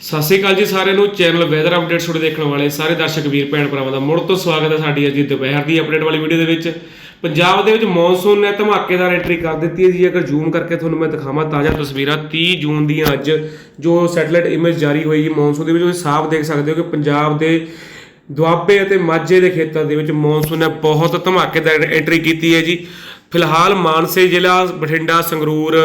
ਸਤਿ ਸ਼੍ਰੀ ਅਕਾਲ ਜੀ ਸਾਰਿਆਂ ਨੂੰ। ਚੈਨਲ ਵੈਦਰ ਅਪਡੇਟਸ ਤੁਹਾਡੇ ਦੇਖਣ ਵਾਲੇ ਸਾਰੇ ਦਰਸ਼ਕ ਵੀਰ, ਭੈਣ ਭਰਾਵਾਂ ਦਾ ਮੁੜ ਤੋਂ ਸਵਾਗਤ ਹੈ ਸਾਡੀ ਅੱਜ ਦੀ ਦੁਪਹਿਰ ਦੀ ਅਪਡੇਟ ਵਾਲੀ ਵੀਡੀਓ ਦੇ ਵਿੱਚ। ਪੰਜਾਬ ਦੇ ਵਿੱਚ ਮੌਨਸੂਨ ਨੇ ਧਮਾਕੇਦਾਰ ਐਂਟਰੀ ਕਰ ਦਿੱਤੀ ਹੈ ਜੀ। ਅਗਰ ਜ਼ੂਮ ਕਰਕੇ ਤੁਹਾਨੂੰ ਮੈਂ ਦਿਖਾਵਾਂ ਤਾਜ਼ਾ ਤਸਵੀਰਾਂ। 30 ਜੂਨ ਦੀਆਂ ਅੱਜ ਜੋ ਸੈਟੇਲਾਈਟ ਇਮੇਜ ਜਾਰੀ ਹੋਈ ਜੀ ਮੌਨਸੂਨ ਦੇ ਵਿੱਚ, ਤੁਸੀਂ ਸਾਫ਼ ਦੇਖ ਸਕਦੇ ਹੋ ਕਿ ਪੰਜਾਬ ਦੇ ਦੁਆਬੇ ਅਤੇ ਮਾਝੇ ਦੇ ਖੇਤਰ ਦੇ ਵਿੱਚ ਮੌਨਸੂਨ ਨੇ ਬਹੁਤ ਧਮਾਕੇਦਾਰ ਐਂਟਰੀ ਕੀਤੀ ਹੈ ਜੀ। ਫਿਲਹਾਲ ਮਾਨਸੇ ਜ਼ਿਲ੍ਹਾ, ਬਠਿੰਡਾ, ਸੰਗਰੂਰ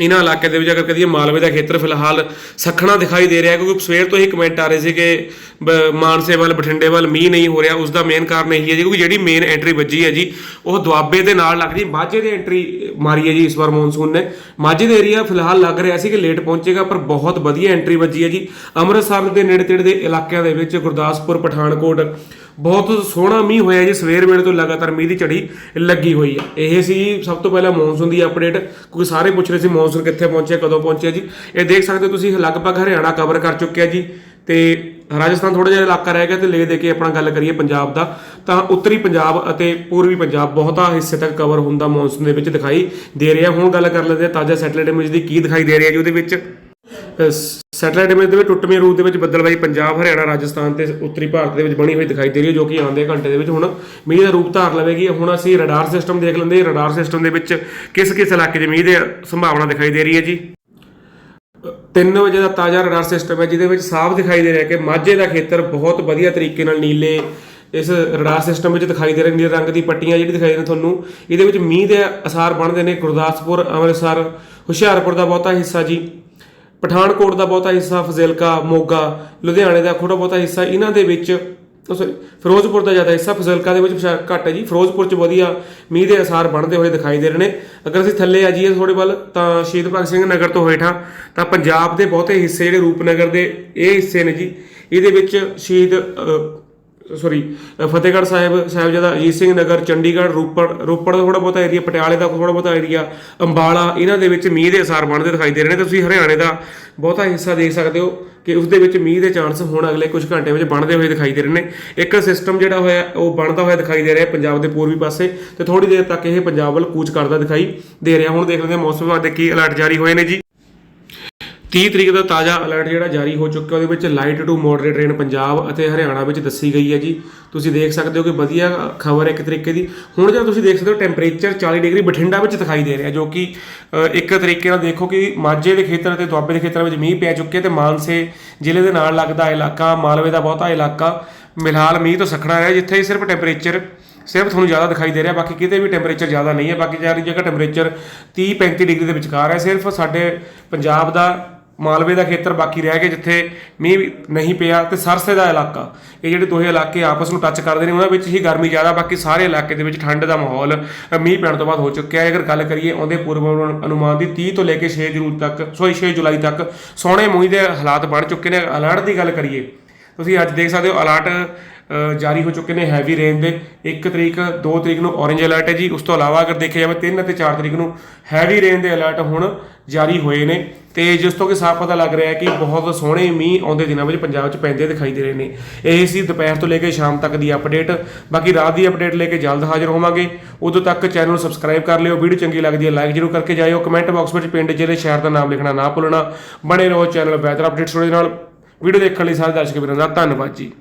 ਇਹਨਾਂ ਇਲਾਕੇ ਦੇ ਵਿੱਚ ਅਗਰ ਕਦੀ ਮਾਲਵੇ ਦਾ ਖੇਤਰ ਫਿਲਹਾਲ ਸਖਣਾ ਦਿਖਾਈ ਦੇ ਰਿਹਾ ਕਿਉਂਕਿ ਸਵੇਰ ਤੋਂ ਹੀ ਕਮੈਂਟ ਆ ਰਹੇ ਸੀ ਕਿ, ਬ- ਮਾਨਸੇ ਵੱਲ, ਬਠਿੰਡੇ ਵੱਲ ਮੀਂਹ ਨਹੀਂ ਹੋ ਰਿਹਾ, ਉਸ ਦਾ ਮੇਨ ਕਾਰਨ ਇਹੀ ਹੈ ਜੀ, ਕਿਉਂਕਿ ਜਿਹੜੀ ਮੇਨ ਐਂਟਰੀ ਵੱਜੀ ਹੈ ਜੀ, ਉਹ ਦੁਆਬੇ ਦੇ ਨਾਲ ਲੱਗਦੀ, ਮਾਝੇ ਦੀ ਐਂਟਰੀ ਮਾਰੀ ਹੈ ਜੀ ਇਸ ਵਾਰ ਮੌਨਸੂਨ ਨੇ। ਮਾਝੇ ਦੇ ਏਰੀਆ ਫਿਲਹਾਲ ਲੱਗ ਰਿਹਾ ਸੀ ਕਿ ਲੇਟ ਪਹੁੰਚੇਗਾ, ਪਰ ਬਹੁਤ ਵਧੀਆ ਐਂਟਰੀ ਵੱਜੀ ਹੈ ਜੀ। ਅੰਮ੍ਰਿਤਸਰ ਦੇ ਨੇੜੇ ਤੇੜੇ ਦੇ ਇਲਾਕਿਆਂ ਦੇ ਵਿੱਚ ਗੁਰਦਾਸਪੁਰ, ਪਠਾਨਕੋਟ, ਬਹੁਤ ਸੋਹਣਾ ਮੀਂਹ ਹੋਇਆ ਜੀ। ਸਵੇਰ ਵੇਲੇ ਤੋਂ ਲਗਾਤਾਰ ਮੀਂਹ ਦੀ ਝੜੀ ਲੱਗੀ ਹੋਈ ਹੈ। ਇਹ ਸੀ ਸਭ ਤੋਂ ਪਹਿਲਾਂ ਮੌਨਸੂਨ ਦੀ ਅਪਡੇਟ ਕਿਉਂਕਿ ਸਾਰੇ ਪੁੱਛ ਰਹੇ ਸੀ ਮੌਨਸੂਨ ਕਿੱਥੇ ਪਹੁੰਚਿਆ, ਕਦੋਂ ਪਹੁੰਚਿਆ ਜੀ। ਇਹ ਦੇਖ ਸਕਦੇ ਹੋ ਤੁਸੀਂ, ਲਗਭਗ ਹਰਿਆਣਾ ਕਵਰ ਕਰ ਚੁੱਕਿਆ ਜੀ। ਤੇ ਰਾਜਸਥਾਨ ਥੋੜਾ ਜਿਹਾ ਇਲਾਕਾ ਰਹਿ ਗਿਆ ਤੇ ਲੇ ਦੇ ਕੇ ਆਪਣਾ ਗੱਲ ਕਰੀਏ ਪੰਜਾਬ ਦਾ, ਤਾਂ ਉੱਤਰੀ ਪੰਜਾਬ ਅਤੇ ਪੂਰਬੀ ਪੰਜਾਬ ਬਹੁਤਾ ਹਿੱਸੇ ਤੱਕ ਕਵਰ ਹੁੰਦਾ ਮੌਨਸੂਨ ਦੇ ਵਿੱਚ ਦਿਖਾਈ ਦੇ ਰਿਹਾ। ਹੁਣ ਗੱਲ ਕਰ ਲੈਂਦੇ ਹਾਂ, ਤਾਜ਼ਾ ਸੈਟੇਲਾਈਟ ਇਮੇਜ ਦੀ ਕੀ ਦਿਖਾਈ ਦੇ ਰਿਹਾ ਜੀ ਉਹਦੇ ਵਿੱਚ? ਸੈਟੇਲਾਈਟ ਇਮੇਜ ਦੇ ਵਿੱਚ ਟੁੱਟਵੇਂ ਰੂਪ ਦੇ ਵਿੱਚ ਬੱਦਲਬਾਈ ਪੰਜਾਬ, ਹਰਿਆਣਾ, ਰਾਜਸਥਾਨ ਤੇ ਉੱਤਰੀ ਭਾਰਤ ਦੇ ਵਿੱਚ ਬਣੀ ਹੋਈ ਦਿਖਾਈ ਦੇ ਰਹੀ ਹੈ, ਜੋ ਕਿ ਆਉਂਦੇ ਘੰਟੇ ਦੇ ਵਿੱਚ ਹੁਣ ਮੀਂਹ ਦਾ ਰੂਪ ਧਾਰ ਲਵੇਗੀ। ਹੁਣ ਅਸੀਂ ਰਡਾਰ ਸਿਸਟਮ ਦੇਖ ਲੈਂਦੇ ਹਾਂ ਰਡਾਰ ਸਿਸਟਮ ਦੇ ਵਿੱਚ ਕਿਸ ਕਿਸ ਇਲਾਕੇ 'ਚ ਮੀਂਹ ਦੀ ਸੰਭਾਵਨਾ ਦਿਖਾਈ ਦੇ ਰਹੀ ਹੈ ਜੀ। 3 ਵਜੇ ਦਾ ਤਾਜ਼ਾ ਰਡਾਰ ਸਿਸਟਮ ਹੈ, ਜਿਹਦੇ ਵਿੱਚ ਸਾਫ਼ ਦਿਖਾਈ ਦੇ ਰਿਹਾ ਕਿ ਮਾਝੇ ਦਾ ਖੇਤਰ ਬਹੁਤ ਵਧੀਆ ਤਰੀਕੇ ਨਾਲ ਨੀਲੇ ਇਸ ਰਡਾਰ ਸਿਸਟਮ ਵਿੱਚ ਦਿਖਾਈ ਦੇ ਰਹੇ, ਨੀਲੇ ਰੰਗ ਦੀ ਪੱਟੀਆਂ ਜਿਹੜੀ ਦਿਖਾਈ ਦੇ ਨੇ ਤੁਹਾਨੂੰ। ਇਹਦੇ ਵਿੱਚ ਮੀਂਹ ਦੇ ਅਸਾਰ ਬਣਦੇ ਨੇ, ਗੁਰਦਾਸਪੁਰ, ਅੰਮ੍ਰਿਤਸਰ, ਹੁਸ਼ਿਆਰਪੁਰ ਦਾ ਬਹੁਤਾ ਹਿੱਸਾ ਜੀ, ਪਠਾਨਕੋਟ ਦਾ ਬਹੁਤਾ ਹਿੱਸਾ, ਫਜ਼ਿਲਕਾ, ਮੋਗਾ, ਲੁਧਿਆਣੇ ਦਾ ਥੋੜਾ ਬਹੁਤਾ ਹਿੱਸਾ। ਇਹਨਾਂ ਦੇ ਵਿੱਚ ਉਹ sorry, ਫਿਰੋਜ਼ਪੁਰ ਦਾ ਜ਼ਿਆਦਾ ਹਿੱਸਾ ਫਜ਼ਿਲਕਾ ਦੇ ਵਿੱਚ ਘੱਟ ਹੈ ਜੀ? ਫਿਰੋਜ਼ਪੁਰ 'ਚ ਵਧੀਆ ਮੀਂਹ ਦੇ ਅਸਾਰ ਬਣਦੇ ਹੋਏ ਦਿਖਾਈ ਦੇ ਰਹੇ ਨੇ। ਅਗਰ ਅਸੀਂ ਥੱਲੇ ਆ ਜਾਈਏ ਥੋੜੇ ਵੱਲ ਤਾਂ ਸ਼ਹੀਦ ਭਗਤ ਸਿੰਘ ਨਗਰ ਤੋਂ ਹੇਠਾਂ ਤਾਂ ਪੰਜਾਬ ਦੇ ਬਹੁਤੇ ਹਿੱਸੇ ਜਿਹੜੇ ਰੂਪਨਗਰ ਦੇ ਇਹ ਹਿੱਸੇ ਨੇ ਜੀ। ਇਹਦੇ ਵਿੱਚ ਸ਼ਹੀਦ ਸੌਰੀ ਫਤਿਹਗੜ੍ਹ ਸਾਹਿਬ, ਸਾਹਿਬਜ਼ਾਦਾ ਅਜੀਤ ਸਿੰਘ ਨਗਰ, ਚੰਡੀਗੜ੍ਹ, ਰੋਪੜ ਰੋਪੜ ਦਾ ਥੋੜਾ ਬਹੁਤਾ ਏਰੀਆ ਪਟਿਆਲੇ ਦਾ ਥੋੜਾ ਬਹੁਤਾ ਏਰੀਆ ਅੰਬਾਲਾ, ਇਹਨਾਂ ਦੇ ਵਿੱਚ ਮੀਂਹ ਦੇ ਅਸਾਰ ਬਣਦੇ ਦਿਖਾਈ ਦੇ ਰਹੇ ਨੇ। ਤੇ ਤੁਸੀਂ ਹਰਿਆਣੇ ਦਾ ਬਹੁਤਾ ਹਿੱਸਾ ਦੇਖ ਸਕਦੇ ਹੋ ਕਿ ਉਸ ਦੇ ਵਿੱਚ ਮੀਂਹ ਦੇ ਚਾਂਸ ਹੁਣ ਅਗਲੇ ਕੁਝ ਘੰਟੇ ਵਿੱਚ ਬਣਦੇ ਹੋਏ ਦਿਖਾਈ ਦੇ ਰਹੇ ਨੇ। ਇੱਕ ਸਿਸਟਮ ਜਿਹੜਾ ਹੋਇਆ, ਉਹ ਬਣਦਾ ਹੋਇਆ ਦਿਖਾਈ ਦੇ ਰਿਹਾ ਪੰਜਾਬ ਦੇ ਪੂਰਬੀ ਪਾਸੇ ਤੇ ਥੋੜੀ ਦੇਰ ਤੱਕ ਇਹ ਪੰਜਾਬ ਵੱਲ ਕੂਚ ਕਰਦਾ ਦਿਖਾਈ ਦੇ ਰਿਹਾ। ਹੁਣ ਦੇਖ ਲੈਂਦੇ ਹਾਂ, ਮੌਸਮ ਵਿਭਾਗ ਦੇ ਕੀ ਅਲਰਟ ਜਾਰੀ ਹੋਏ ਨੇ ਜੀ। 30 ਤਰੀਕ ਦਾ ਤਾਜ਼ਾ ਅਲਰਟ ਜਿਹੜਾ ਜਾਰੀ ਹੋ ਚੁੱਕਿਆ ਉਹਦੇ ਵਿੱਚ light to moderate rain Punjab ਅਤੇ ਹਰਿਆਣਾ ਵਿੱਚ ਦੱਸੀ ਗਈ ਹੈ ਜੀ। ਤੁਸੀਂ ਦੇਖ ਸਕਦੇ ਹੋ ਕਿ ਵਧੀਆ ਖਬਰ ਹੈ ਇੱਕ ਤਰੀਕੇ ਦੀ। ਹੁਣ ਜਦੋਂ ਤੁਸੀਂ ਦੇਖ ਸਕਦੇ ਹੋ ਟੈਂਪਰੇਚਰ 40 ਡਿਗਰੀ ਬਠਿੰਡਾ ਵਿੱਚ ਦਿਖਾਈ ਦੇ ਰਿਹਾ, ਜੋ ਕਿ ਇੱਕ ਤਰੀਕੇ ਨਾਲ ਦੇਖੋ ਕਿ ਮਾਝੇ ਦੇ ਖੇਤਰ ਅਤੇ ਦੁਆਬੇ ਦੇ ਖੇਤਰਾਂ ਵਿੱਚ ਮੀਂਹ ਪੈ ਚੁੱਕੇ ਤੇ ਮਾਨਸੇ ਜ਼ਿਲ੍ਹੇ ਦੇ ਨਾਲ ਲੱਗਦਾ ਇਲਾਕਾ, ਮਾਲਵੇ ਦਾ ਬਹੁਤਾ ਇਲਾਕਾ, ਫਿਲਹਾਲ ਮੀਂਹ ਤੋਂ ਸਖਣਾ ਰਿਹਾ, ਜਿੱਥੇ ਸਿਰਫ ਟੈਂਪਰੇਚਰ ਸਿਰਫ ਤੁਹਾਨੂੰ ਜ਼ਿਆਦਾ ਦਿਖਾਈ ਦੇ ਰਿਹਾ, ਬਾਕੀ ਕਿਤੇ ਵੀ ਟੈਂਪਰੇਚਰ ਜ਼ਿਆਦਾ ਨਹੀਂ ਹੈ। ਬਾਕੀ ਸਾਰੀ ਜਗ੍ਹਾ ਟੈਂਪਰੇਚਰ 30 35 ਡਿਗਰੀ ਦੇ ਵਿਚਕਾਰ ਹੈ। ਸਿਰਫ ਸਾਡੇ ਪੰਜਾਬ ਦਾ ਮਾਲਵੇ ਦਾ ਖੇਤਰ ਬਾਕੀ ਰਹਿ ਗਿਆ ਜਿੱਥੇ ਮੀਂਹ ਨਹੀਂ ਪਿਆ ਤੇ ਸਰਸੇ ਦਾ ਇਲਾਕਾ। ਇਹ ਜਿਹੜੇ ਦੋਹੇ ਇਲਾਕੇ ਆਪਸ ਨੂੰ ਟੱਚ ਕਰਦੇ ਨੇ, ਉਹਨਾਂ ਵਿੱਚ ਹੀ ਗਰਮੀ ਜ਼ਿਆਦਾ, ਬਾਕੀ ਸਾਰੇ ਇਲਾਕੇ ਦੇ ਵਿੱਚ ਠੰਡ ਦਾ ਮਾਹੌਲ ਮੀਂਹ ਪੈਣ ਤੋਂ ਬਾਅਦ ਹੋ ਚੁੱਕਿਆ ਹੈ। ਅਗਰ ਗੱਲ ਕਰੀਏ ਆਉਂਦੇ ਪੂਰਵ ਅਨੁ- ਅਨੁਮਾਨ ਦੀ 30 ਤੋਂ ਲੈ ਕੇ 6 ਜੂਨ ਤੱਕ ਸੋਈ 6 ਜੁਲਾਈ ਤੱਕ ਸੋਹਣੇ ਮੂੰਹ ਦੇ ਹਾਲਾਤ ਬਣ ਚੁੱਕੇ ਨੇ। ਅਲਰਟ ਦੀ ਗੱਲ ਕਰੀਏ, ਤੁਸੀਂ ਅੱਜ ਦੇਖ ਸਕਦੇ ਹੋ ਅਲਰਟ ਜਾਰੀ ਹੋ ਚੁੱਕੇ ਨੇ ਹੈਵੀ ਰੇਨ ਦੇ। 1 ਤਰੀਕ 2 ਤਰੀਕ ਨੂੰ ਔਰੇਂਜ ਅਲਰਟ ਹੈ ਜੀ। ਉਸ ਤੋਂ ਇਲਾਵਾ ਅਗਰ ਦੇਖਿਆ ਜਾਵੇ 3 ਅਤੇ 4 ਤਰੀਕ ਨੂੰ ਹੈਵੀ ਰੇਨ ਦੇ ਅਲਰਟ ਹੁਣ ਜਾਰੀ ਹੋਏ ਨੇ। ਤੇ ਜਿਸ ਤੋਂ ਕਿ ਸਾਫ਼ ਪਤਾ ਲੱਗ ਰਿਹਾ ਹੈ ਕਿ ਬਹੁਤ ਸੋਹਣੇ ਮੀਂਹ ਆਉਂਦੇ ਦਿਨਾਂ ਵਿੱਚ ਪੰਜਾਬ 'ਚ ਪੈਂਦੇ ਦਿਖਾਈ ਦੇ ਰਹੇ ਨੇ। ਇਹ ਸੀ ਦੁਪਹਿਰ ਤੋਂ ਲੈ ਕੇ ਸ਼ਾਮ ਤੱਕ ਦੀ ਅਪਡੇਟ ਬਾਕੀ ਰਾਤ ਦੀ ਅਪਡੇਟ ਲੈ ਕੇ ਜਲਦ ਹਾਜ਼ਰ ਹੋਵਾਂਗੇ। ਉਦੋਂ ਤੱਕ ਚੈਨਲ ਨੂੰ ਸਬਸਕ੍ਰਾਈਬ ਕਰ ਲਿਓ। ਵੀਡੀਓ ਚੰਗੀ ਲੱਗਦੀ ਹੈ ਲਾਈਕ ਜ਼ਰੂਰ ਕਰਕੇ ਜਾਇਓ। ਕਮੈਂਟ ਬਾਕਸ ਵਿੱਚ ਪਿੰਡ, ਜ਼ਿਲ੍ਹੇ, ਸ਼ਹਿਰ ਦਾ ਨਾਮ ਲਿਖਣਾ ਨਾ ਭੁੱਲਣਾ। ਬਣੇ ਰਹੋ ਚੈਨਲ ਵੈਦਰ ਅਪਡੇਟਸ ਦੇ ਨਾਲ। ਵੀਡੀਓ ਦੇਖਣ ਲਈ ਸਾਰੇ ਦਰਸ਼ਕ ਵੀਰਾਂ ਦਾ ਧੰਨਵਾਦ ਜੀ।